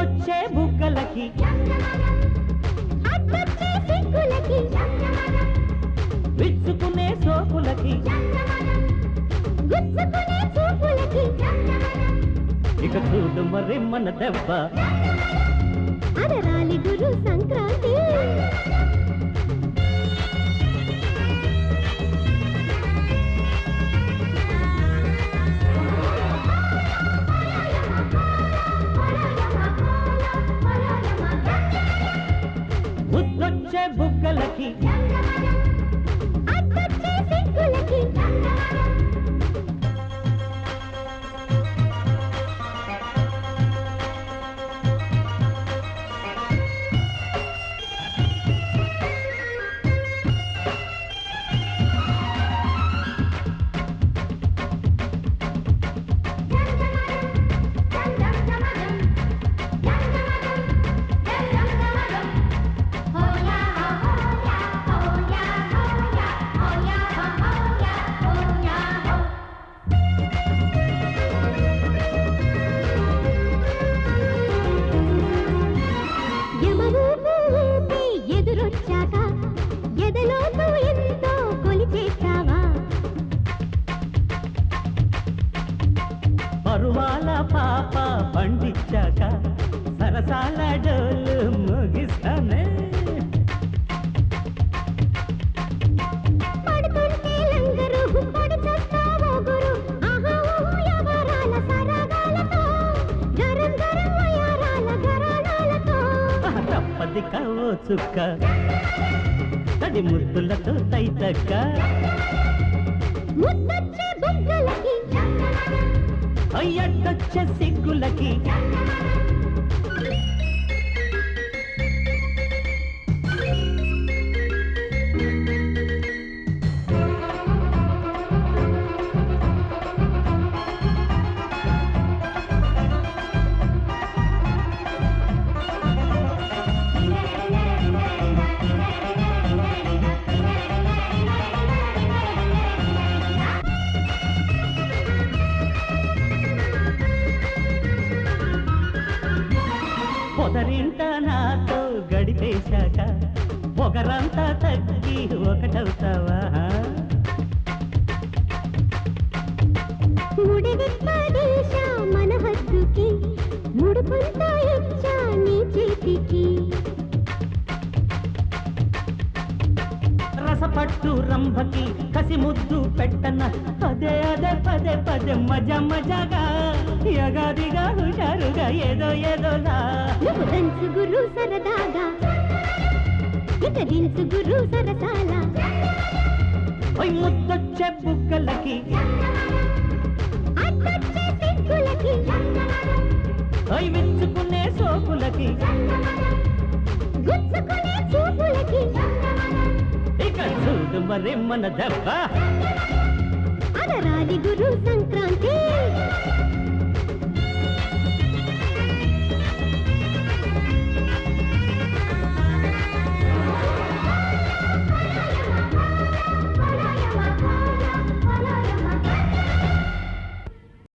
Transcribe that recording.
వచ్చే బుగ్గలకి. విచ్చుకునే సోపులకి ఇక చూడు మరి మన దెబ్బ. అరరాలి గురు సంక్రాంతి. బుగ్గలకి పండించాక సరసాల డోలు ముగిస్తానే తప్పది కావో చుక్క తడి ముద్దులతో తైతక్క. ముద్దొచ్చే అయ్యట్టొచ్చే సిగ్గులకి. గడిపేశాక ఒకరంతా తగ్గి ఒకటవుతావా? ముడివిప్పదీశా మన హద్దుకి ముడుపుంతా ఇచ్చా నీ చేతికి. రసపట్టు రంభకి కసి ముద్దు పెట్టన పదే అదే పదే పదే మజ మజగా. యగాదిగా హుషారుగా ఏదో ఏదోలా. దంచు గురు సరదాగా. ఇక దించు గురు సరసాల. ఓయ్ ముద్దొచ్చే బుగ్గలకి. ఓయ్ గుచ్చుకునే చూపులకి. ఇక చూడు మరి మన దెబ్బ. అదరాలి గురు సంక్రాంతి.